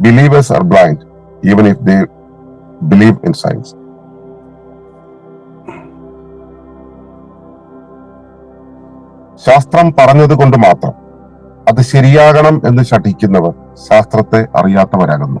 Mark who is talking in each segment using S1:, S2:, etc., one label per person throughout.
S1: believers are blind even if they believe in science. ശാസ്ത്രം പറഞ്ഞത് കൊണ്ട് മാത്രം അത് ശരിയാകണം എന്ന് ശഠിക്കുന്നവർ ശാസ്ത്രത്തെ അറിയാത്തവരാകുന്നു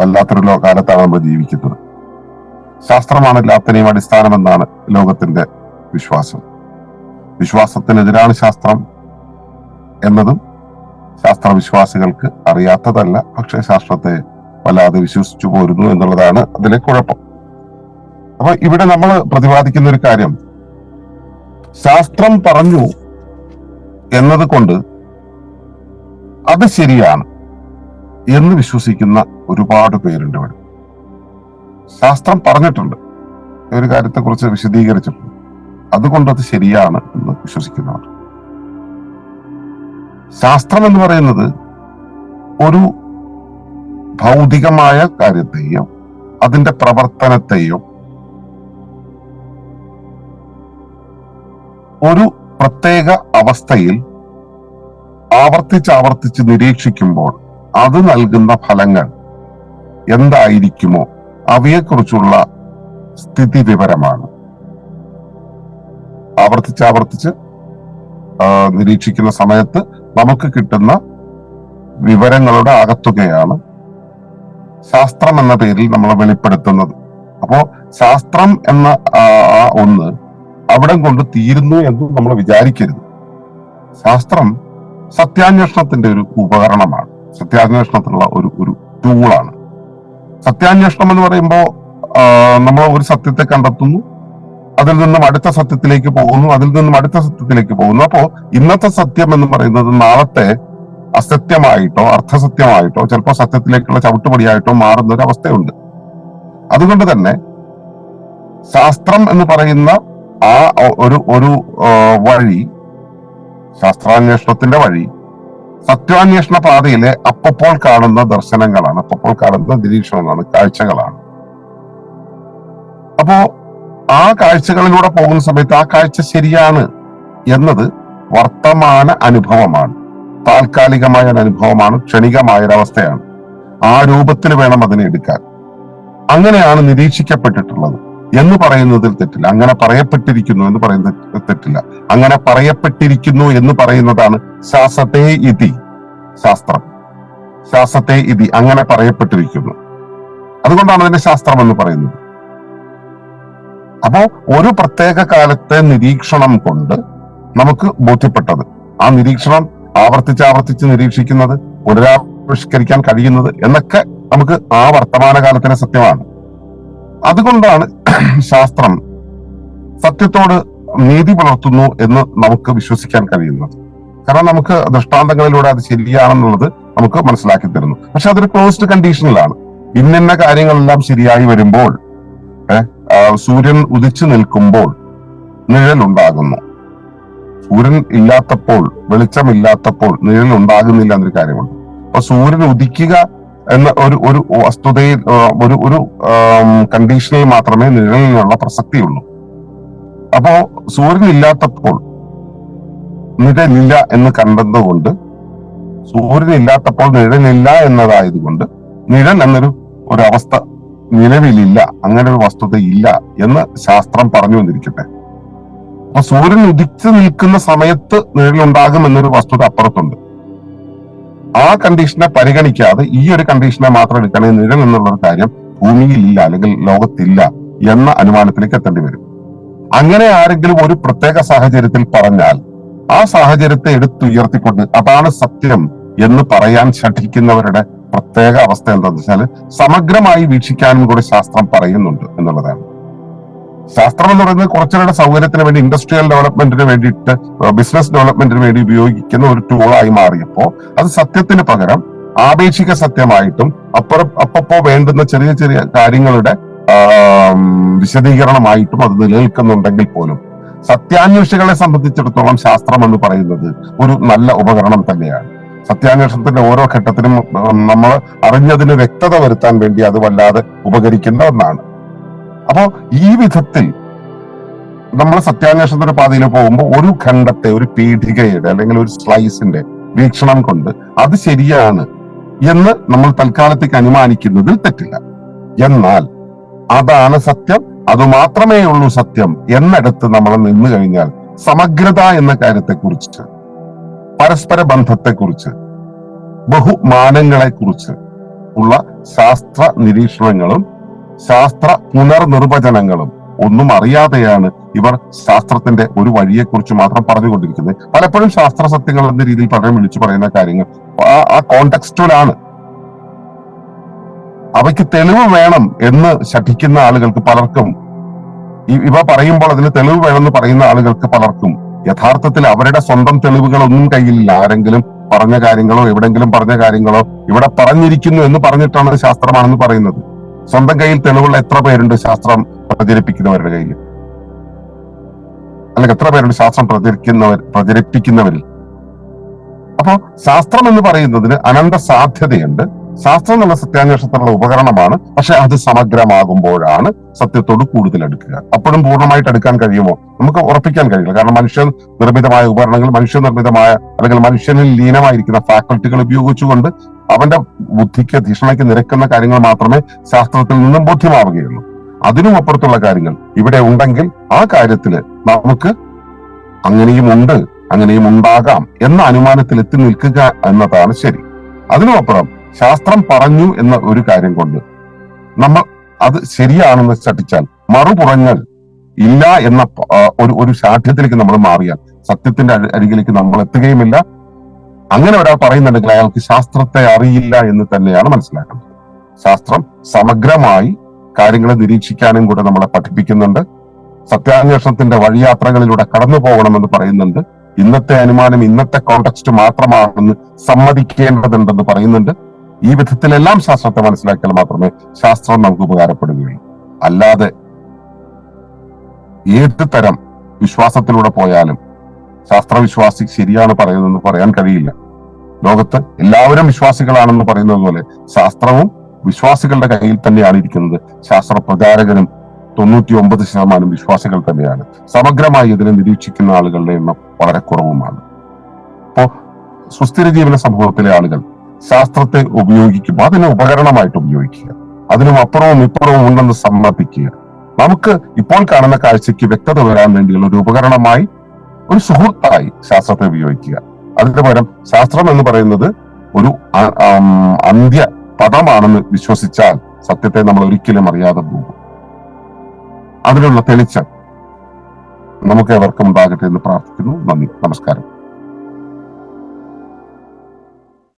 S1: വല്ലാത്തൊരു കാലത്താണ് നമ്മൾ ജീവിക്കുന്നത്. ശാസ്ത്രമാണ് എല്ലാത്തിനെയും അടിസ്ഥാനമെന്നാണ് ലോകത്തിന്റെ വിശ്വാസം. വിശ്വാസത്തിനെതിരാണ് ശാസ്ത്രം എന്നതും ശാസ്ത്രവിശ്വാസികൾക്ക് അറിയാത്തതല്ല പക്ഷെ ശാസ്ത്രത്തെ വല്ലാതെ വിശ്വസിച്ചു പോരുന്നു എന്നുള്ളതാണ് അതിലെ കുഴപ്പം. അപ്പൊ ഇവിടെ നമ്മൾ പ്രതിപാദിക്കുന്ന ഒരു കാര്യം ശാസ്ത്രം പറഞ്ഞു എന്നത് കൊണ്ട് അത് ശരിയാണ് എന്ന് വിശ്വസിക്കുന്ന ഒരുപാട് പേരുണ്ട് ഇവിടെ. ശാസ്ത്രം പറഞ്ഞിട്ടുണ്ട്. ഈ ഒരു കാര്യത്തെക്കുറിച്ച് വിശദീകരിച്ചിട്ടുണ്ട്. അതുകൊണ്ട് അത് ശരിയാണ് എന്ന് വിശ്വസിക്കുന്നവർ. ശാസ്ത്രം എന്ന് പറയുന്നത് ഒരു ഭൗതികമായ കാര്യത്തെയോ അതിന്റെ പ്രവർത്തനത്തെയോ ഒരു പ്രത്യേക അവസ്ഥയിൽ ആവർത്തിച്ച് ആവർത്തിച്ച് നിരീക്ഷിക്കുമ്പോൾ അത് നൽകുന്ന ഫലങ്ങൾ എന്തായിരിക്കുമോ അവയെക്കുറിച്ചുള്ള സ്ഥിതി വിവരമാണ്. ആവർത്തിച്ച് ആവർത്തിച്ച് നിരീക്ഷിക്കുന്ന സമയത്ത് നമുക്ക് കിട്ടുന്ന വിവരങ്ങളുടെ ആകത്തുകയാണ് ശാസ്ത്രം എന്ന പേരിൽ നമ്മൾ വെളിപ്പെടുത്തുന്നത്. അപ്പോ ശാസ്ത്രം എന്ന ആ ഒന്ന് അവിടം കൊണ്ട് തീരുന്നു എന്ന് നമ്മൾ വിചാരിക്കരുത്. ശാസ്ത്രം സത്യാന്വേഷണത്തിന്റെ ഒരു ഉപകരണമാണ്. സത്യാന്വേഷണത്തിനുള്ള ഒരു ഒരു ടൂളാണ് സത്യാന്വേഷണം എന്ന് പറയുമ്പോൾ നമ്മൾ ഒരു സത്യത്തെ കണ്ടെത്തുന്നു അതിൽ നിന്നും അടുത്ത സത്യത്തിലേക്ക് പോകുന്നു അതിൽ നിന്നും അടുത്ത സത്യത്തിലേക്ക് പോകുന്നു. അപ്പോൾ ഇന്നത്തെ സത്യം എന്ന് പറയുന്നത് നാളത്തെ അസത്യമായിട്ടോ അർത്ഥസത്യമായിട്ടോ ചിലപ്പോൾ സത്യത്തിലേക്കുള്ള ചവിട്ടുപടിയായിട്ടോ മാറുന്ന ഒരു അവസ്ഥയുണ്ട്. അതുകൊണ്ട് തന്നെ ശാസ്ത്രം എന്ന് പറയുന്ന ആ ഒരു ഒരു വഴി ശാസ്ത്രാന്വേഷണത്തിന്റെ വഴി സത്യാന്വേഷണ പാതയിലെ അപ്പപ്പോൾ കാണുന്ന ദർശനങ്ങളാണ്. അപ്പപ്പോൾ കാണുന്ന നിരീക്ഷണങ്ങളാണ് കാഴ്ചകളാണ്. അപ്പോ ആ കാഴ്ചകളിലൂടെ പോകുന്ന സമയത്ത് ആ കാഴ്ച ശരിയാണ് എന്നത് വർത്തമാന അനുഭവമാണ്. താൽക്കാലികമായ ഒരു അനുഭവമാണ് ക്ഷണികമായ ഒരു അവസ്ഥയാണ് ആ രൂപത്തിൽ വേണം അതിനെ എടുക്കാൻ. അങ്ങനെയാണ് നിരീക്ഷിക്കപ്പെട്ടിട്ടുള്ളത്. എന്ന് പറയുന്നതിൽ തെറ്റില്ല. അങ്ങനെ പറയപ്പെട്ടിരിക്കുന്നു എന്ന് പറയുന്നത് തെറ്റില്ല. അങ്ങനെ പറയപ്പെട്ടിരിക്കുന്നു എന്ന് പറയുന്നതാണ് ശാസ്ത്രത്തെ ഇതി ശാസ്ത്രം. ശാസ്ത്രത്തെ ഇതി അങ്ങനെ പറയപ്പെട്ടിരിക്കുന്നു. അതുകൊണ്ടാണ് അതിന്റെ ശാസ്ത്രം എന്ന് പറയുന്നത്. അപ്പോ ഒരു പ്രത്യേക കാലത്തെ നിരീക്ഷണം കൊണ്ട് നമുക്ക് ബോധ്യപ്പെട്ടത്. ആ നിരീക്ഷണം ആവർത്തിച്ച് ആവർത്തിച്ച് നിരീക്ഷിക്കുന്നത് പുനരാവിഷ്കരിക്കാൻ കഴിയുന്നത് എന്നൊക്കെ നമുക്ക് ആ വർത്തമാന കാലത്തിലെ സത്യമാണ്. അതുകൊണ്ടാണ് ശാസ്ത്രം സത്യത്തോട് നീതി പുലർത്തുന്നു എന്ന് നമുക്ക് വിശ്വസിക്കാൻ കഴിയുന്നത്. കാരണം നമുക്ക് ദൃഷ്ടാന്തങ്ങളിലൂടെ അത് ശരിയാണെന്നുള്ളത് നമുക്ക് മനസ്സിലാക്കി തരുന്നു. പക്ഷെ അതൊരു ക്ലോസ്ഡ് കണ്ടീഷനിലാണ് ഇന്നിന്ന കാര്യങ്ങളെല്ലാം ശരിയായി വരുമ്പോൾ സൂര്യൻ ഉദിച്ചു നിൽക്കുമ്പോൾ നിഴൽ ഉണ്ടാകുന്നു സൂര്യൻ ഇല്ലാത്തപ്പോൾ വെളിച്ചമില്ലാത്തപ്പോൾ നിഴൽ ഉണ്ടാകുന്നില്ല എന്നൊരു കാര്യമുണ്ട്. അപ്പൊ സൂര്യൻ ഉദിക്കുക എന്ന ഒരു ഒരു വസ്തുതയിൽ ഒരു ഒരു കണ്ടീഷനിൽ മാത്രമേ നിഴലിനുള്ള പ്രസക്തിയുള്ളൂ. അപ്പോ സൂര്യൻ ഇല്ലാത്തപ്പോൾ നിഴലില്ല എന്ന് കണ്ടതുകൊണ്ട് സൂര്യൻ ഇല്ലാത്തപ്പോൾ നിഴലില്ല എന്നതായതുകൊണ്ട് നിഴൽ എന്നൊരു ഒരു അവസ്ഥ നിലവിലില്ല അങ്ങനെ ഒരു വസ്തുത ഇല്ല എന്ന് ശാസ്ത്രം പറഞ്ഞു വന്നിരിക്കട്ടെ. അപ്പൊ സൂര്യൻ ഉദിച്ചു നിൽക്കുന്ന സമയത്ത് നിഴലുണ്ടാകും എന്നൊരു വസ്തുത അപ്പുറത്തുണ്ട്. ആ കണ്ടീഷനെ പരിഗണിക്കാതെ ഈ ഒരു കണ്ടീഷനെ മാത്രം എടുക്കണേ നിഴൽ എന്നുള്ള ഒരു കാര്യം ഭൂമിയിൽ ഇല്ല അല്ലെങ്കിൽ ലോകത്തില്ല എന്ന അനുമാനത്തിലേക്ക് എത്തേണ്ടി വരും. അങ്ങനെ ആരെങ്കിലും ഒരു പ്രത്യേക സാഹചര്യത്തിൽ പറഞ്ഞാൽ ആ സാഹചര്യത്തെ എടുത്തുയർത്തിക്കൊണ്ട് അതാണ് സത്യം എന്ന് പറയാൻ ശഠിക്കുന്നവരുടെ പ്രത്യേക അവസ്ഥ എന്താണെന്ന് വെച്ചാൽ സമഗ്രമായി വീക്ഷിക്കാനും കൂടി ശാസ്ത്രം പറയുന്നുണ്ട് എന്നുള്ളതാണ്. ശാസ്ത്രം എന്ന് പറയുന്നത് കുറച്ചുകൂടെ സൗകര്യത്തിന് വേണ്ടി ഇൻഡസ്ട്രിയൽ ഡെവലപ്മെന്റിന് വേണ്ടിയിട്ട് ബിസിനസ് ഡെവലപ്മെന്റിന് വേണ്ടി ഉപയോഗിക്കുന്ന ഒരു ടൂളായി മാറിയപ്പോൾ അത് സത്യത്തിന് പകരം ആപേക്ഷിക സത്യമായിട്ടും അപ്പുറം അപ്പപ്പോ വേണ്ടുന്ന ചെറിയ ചെറിയ കാര്യങ്ങളുടെ വിശദീകരണമായിട്ടും അത് നിലനിൽക്കുന്നുണ്ടെങ്കിൽ പോലും സത്യാന്വേഷികളെ സംബന്ധിച്ചിടത്തോളം ശാസ്ത്രം എന്ന് പറയുന്നത് ഒരു നല്ല ഉപകരണം തന്നെയാണ്. സത്യാന്വേഷണത്തിന്റെ ഓരോ ഘട്ടത്തിലും നമ്മൾ അറിഞ്ഞതിന് വ്യക്തത വരുത്താൻ വേണ്ടി അത് വല്ലാതെ ഉപകരിക്കുന്ന ഒന്നാണ്. അപ്പോ ഈ വിധത്തിൽ നമ്മൾ സത്യാന്വേഷണത്തിന്റെ പാതയിൽ പോകുമ്പോൾ ഒരു ഖണ്ഡത്തെ ഒരു പീഠികയുടെ അല്ലെങ്കിൽ ഒരു സ്ലൈസിന്റെ വീക്ഷണം കൊണ്ട് അത് ശരിയാണ് എന്ന് നമ്മൾ തൽക്കാലത്തേക്ക് അനുമാനിക്കുന്നതിൽ തെറ്റില്ല. എന്നാൽ അതാണ് സത്യം അത് മാത്രമേ ഉള്ളൂ സത്യം എന്നിടത്ത് നമ്മൾ നിന്നു കഴിഞ്ഞാൽ സമഗ്രത എന്ന കാര്യത്തെക്കുറിച്ച് പരസ്പര ബന്ധത്തെക്കുറിച്ച് ബഹുമാനങ്ങളെ കുറിച്ച് ഉള്ള ശാസ്ത്ര നിരീക്ഷണങ്ങളും ശാസ്ത്ര പുനർനിർവചനങ്ങളും ഒന്നും അറിയാതെയാണ് ഇവർ ശാസ്ത്രത്തിന്റെ ഒരു വഴിയെക്കുറിച്ച് മാത്രം പറഞ്ഞുകൊണ്ടിരിക്കുന്നത്. പലപ്പോഴും ശാസ്ത്ര സത്യങ്ങൾ എന്ന രീതിയിൽ പലരും വിളിച്ചു പറയുന്ന കാര്യങ്ങൾ. ആ- കോണ്ടെക്സ്റ്റുലാണ് അവയ്ക്ക് തെളിവ് വേണം എന്ന് ശഠിക്കുന്ന ആളുകൾക്ക് പലർക്കും ഇവ പറയുമ്പോൾ അതിന് തെളിവ് വേണമെന്ന് പറയുന്ന ആളുകൾക്ക് പലർക്കും യഥാർത്ഥത്തിൽ അവരുടെ സ്വന്തം തെളിവുകളൊന്നും കയ്യിലില്ല. ആരെങ്കിലും പറഞ്ഞ കാര്യങ്ങളോ എവിടെങ്കിലും പറഞ്ഞ കാര്യങ്ങളോ ഇവിടെ പറഞ്ഞിരിക്കുന്നു എന്ന് പറഞ്ഞിട്ടാണ് ശാസ്ത്രമാണെന്ന് പറയുന്നത്. സ്വന്തം കയ്യിൽ തെളിവുള്ള എത്ര പേരുണ്ട് ശാസ്ത്രം പ്രചരിപ്പിക്കുന്നവരുടെ കയ്യിൽ? അല്ലെങ്കിൽ എത്ര പേരുണ്ട് ശാസ്ത്രം പ്രചരിക്കുന്നവർ പ്രചരിപ്പിക്കുന്നവരിൽ? അപ്പോൾ ശാസ്ത്രം എന്ന് പറയുന്നതിന് അനന്ത സാധ്യതയുണ്ട്. ശാസ്ത്രം എന്നുള്ള സത്യാന്വേഷണത്തിനുള്ള ഉപകരണമാണ്. പക്ഷെ അത് സമഗ്രമാകുമ്പോഴാണ് സത്യത്തോട് കൂടുതൽ എടുക്കുക അപ്പോഴും പൂർണമായിട്ട് എടുക്കാൻ കഴിയുമോ? നമുക്ക് ഉറപ്പിക്കാൻ കഴിയില്ല. കാരണം മനുഷ്യ നിർമ്മിതമായ ഉപകരണങ്ങൾ മനുഷ്യ നിർമ്മിതമായ അല്ലെങ്കിൽ മനുഷ്യനിൽ ലീനമായിരിക്കുന്ന ഫാക്കൽറ്റികൾ ഉപയോഗിച്ചുകൊണ്ട് അവന്റെ ബുദ്ധിക്ക് ധിഷണയ്ക്ക് നിരക്കുന്ന കാര്യങ്ങൾ മാത്രമേ ശാസ്ത്രത്തിൽ നിന്നും ബോധ്യമാവുകയുള്ളൂ. അതിനും അപ്പുറത്തുള്ള കാര്യങ്ങൾ ഇവിടെ ഉണ്ടെങ്കിൽ ആ കാര്യത്തിൽ നമുക്ക് അങ്ങനെയും ഉണ്ട് അങ്ങനെയും ഉണ്ടാകാം എന്ന അനുമാനത്തിൽ എത്തി നിൽക്കുക എന്നതാണ് ശരി. അതിനുമപ്പുറം ശാസ്ത്രം പറഞ്ഞു എന്ന ഒരു കാര്യം കൊണ്ട് നമ്മൾ അത് ശരിയാണെന്ന് ചട്ടിച്ചാൽ മറുപുറങ്ങൾ ഇല്ല എന്ന ഒരു ഒരു ശാഠ്യത്തിലേക്ക് നമ്മൾ മാറിയാൽ സത്യത്തിന്റെ അരികിലേക്ക് നമ്മൾ എത്തുകയുമില്ല അങ്ങനെ ഒരാൾ പറയുന്നുണ്ടെങ്കിൽ അയാൾക്ക് ശാസ്ത്രത്തെ അറിയില്ല എന്ന് തന്നെയാണ് മനസ്സിലാക്കുന്നത്. ശാസ്ത്രം സമഗ്രമായി കാര്യങ്ങളെ നിരീക്ഷിക്കാനും കൂടെ നമ്മളെ പഠിപ്പിക്കുന്നുണ്ട്. സത്യാന്വേഷണത്തിന്റെ വഴിയാത്രകളിലൂടെ കടന്നു പോകണമെന്ന് പറയുന്നുണ്ട്. ഇന്നത്തെ അനുമാനം ഇന്നത്തെ കോണ്ടക്സ്റ്റ് മാത്രമാണെന്ന് സമ്മതിക്കേണ്ടതുണ്ടെന്ന് പറയുന്നുണ്ട്. ഈ വിധത്തിലെല്ലാം ശാസ്ത്രത്തെ മനസ്സിലാക്കിയാൽ മാത്രമേ ശാസ്ത്രം നമുക്ക് ഉപകാരപ്പെടുകയുള്ളൂ. അല്ലാതെ ഏത് തരം വിശ്വാസത്തിലൂടെ പോയാലും ശാസ്ത്രവിശ്വാസി ശരിയാണ് പറയുന്നതെന്ന് പറയാൻ കഴിയില്ല. ലോകത്ത് എല്ലാവരും വിശ്വാസികളാണെന്ന് പറയുന്നത് പോലെ ശാസ്ത്രവും വിശ്വാസികളുടെ കയ്യിൽ തന്നെയാണ് ഇരിക്കുന്നത്. ശാസ്ത്ര പ്രചാരകരും തൊണ്ണൂറ്റി ഒമ്പത് ശതമാനം വിശ്വാസികൾ തന്നെയാണ്. സമഗ്രമായി ഇതിനെ നിരീക്ഷിക്കുന്ന ആളുകളുടെ എണ്ണം വളരെ കുറവുമാണ്. അപ്പോ സുസ്ഥിര ജീവന സമൂഹത്തിലെ ആളുകൾ ശാസ്ത്രത്തെ ഉപയോഗിക്കുമ്പോൾ അതിനെ ഉപകരണമായിട്ട് ഉപയോഗിക്കുക. അതിനും അപ്പുറവും ഇപ്പുറവും ഉണ്ടെന്ന് സമ്മതിക്കുക. നമുക്ക് ഇപ്പോൾ കാണുന്ന കാഴ്ചയ്ക്ക് വ്യക്തത വരാൻ വേണ്ടിയുള്ള ഒരു ഉപകരണമായി ഒരു സുഹൃത്തായി ശാസ്ത്രത്തെ ഉപയോഗിക്കുക. അതിന് പകരം ശാസ്ത്രം എന്ന് പറയുന്നത് ഒരു അന്ത്യ പദമാണെന്ന് വിശ്വസിച്ചാൽ സത്യത്തെ നമ്മൾ ഒരിക്കലും അറിയാതെ പോകും. അതിനുള്ള തെളിച്ചം നമുക്ക് എവർക്കും ഉണ്ടാകട്ടെ എന്ന് പ്രാർത്ഥിക്കുന്നു. നന്ദി. നമസ്കാരം.